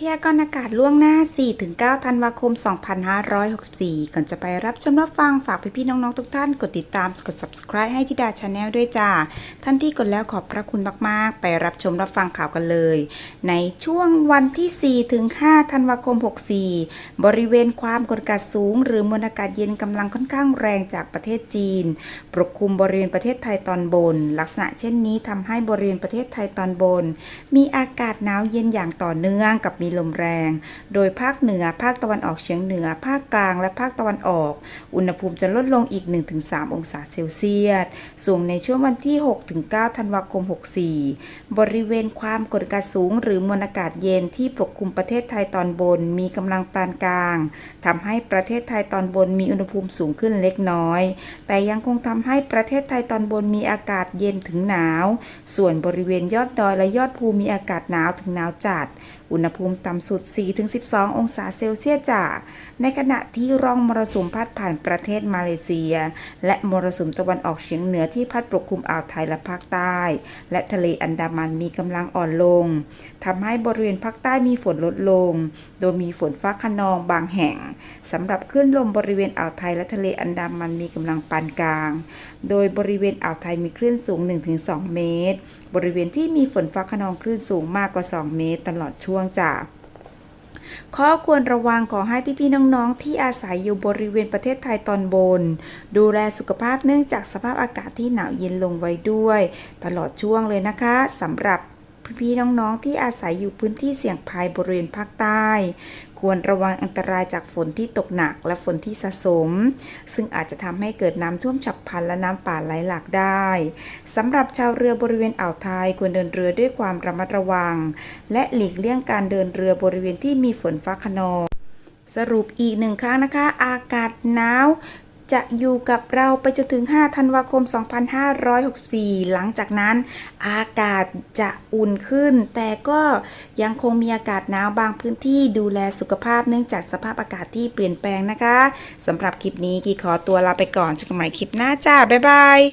พยากรณ์อากาศล่วงหน้า 4-9 ธันวาคม 2564 ก่อนจะไปรับชมรับฟังฝากพี่ๆน้องๆ ทุกท่าน กดติดตาม กด subscribe ให้ทิดาชาแนลด้วยจ้า ท่านที่กดแล้วขอบพระคุณมากๆ ไปรับชมรับฟังข่าวกันเลย ในช่วงวันที่ 4-5 ธันวาคม 64 บริเวณความกดอากาศสูง หรือมวลอากาศเย็นกำลังค่อนข้างแรงจากประเทศจีน ปกคลุมบริเวณประเทศไทยตอนบน ลักษณะเช่นนี้ทำให้บริเวณประเทศไทยตอนบน มีอากาศหนาวเย็นอย่างต่อเนื่องกับมีลมแรง โดยภาคเหนือ ภาคตะวันออกเฉียงเหนือ ภาคกลาง และภาคตะวันออก อุณหภูมิจะลดลงอีก 1-3 องศาเซลเซียสส่วนในช่วงวันที่ 6-9 ธันวาคม 64 บริเวณความกดอากาศสูง หรือมวลอากาศเย็นที่ปกคลุมประเทศไทยตอนบน มีกำลังปานกลางทำให้ประเทศไทยตอนบนมีอุณหภูมิสูงขึ้นเล็กน้อย แต่ยังคงทำให้ประเทศไทยตอนบนมีอากาศเย็นถึงหนาว ส่วนบริเวณยอดดอยและยอดภูมีอากาศหนาวถึงหนาวจัด อุณหภูมิต่ำสุด 4-12 องศาเซลเซียสจ้ะในขณะที่ร่องมรสุมพัดผ่านประเทศมาเลเซีย และมรสุมตะวันออกเฉียงเหนือที่พัดปกคลุมอ่าวไทยและภาคใต้ และทะเลอันดามันมีกำลังอ่อนลงทำให้บริเวณภาคใต้มีฝนลดลง โดยมีฝนฟ้าขนองบางแห่งสำหรับคลื่นลมบริเวณอ่าวไทยและทะเลอันดามันมีกำลังปานกลาง โดยบริเวณอ่าวไทยมีคลื่นสูง 1-2 เมตร บริเวณที่มีฝนฟ้าขนองคลื่นสูงมากกว่า 2 เมตร ตลอดช่วงจ้ะ ข้อควรระวังขอให้พี่ๆน้องๆ ที่อาศัยอยู่บริเวณประเทศไทยตอนบน ดูแลสุขภาพเนื่องจากสภาพอากาศที่หนาวเย็นลงไว้ด้วย ตลอดช่วงเลยนะคะสำหรับ พี่ๆน้องๆที่อาศัยอยู่พื้นที่เสี่ยงภัยบริเวณภาคใต้ ควรระวังอันตรายจากฝนที่ตกหนักและฝนที่สะสม ซึ่งอาจจะทำให้เกิดน้ำท่วมฉับพลันและน้ำป่าไหลหลากได้สำหรับชาวเรือบริเวณอ่าวไทยควรเดินเรือด้วยความระมัดระวัง และหลีกเลี่ยงการเดินเรือบริเวณที่มีฝนฟ้าขนองสรุปอีกหนึ่งครั้งนะคะ อากาศหนาว จะอยู่กับเราไปจนถึง 5 ธันวาคม 2564 หลังจากนั้นอากาศจะอุ่นขึ้น แต่ก็ยังคงมีอากาศหนาวบางพื้นที่ดูแลสุขภาพเนื่องจากสภาพอากาศที่เปลี่ยนแปลงนะคะสำหรับคลิปนี้กีขอตัวลาไปก่อนเจอกันใหม่คลิปหน้าจ้า บ๊ายบาย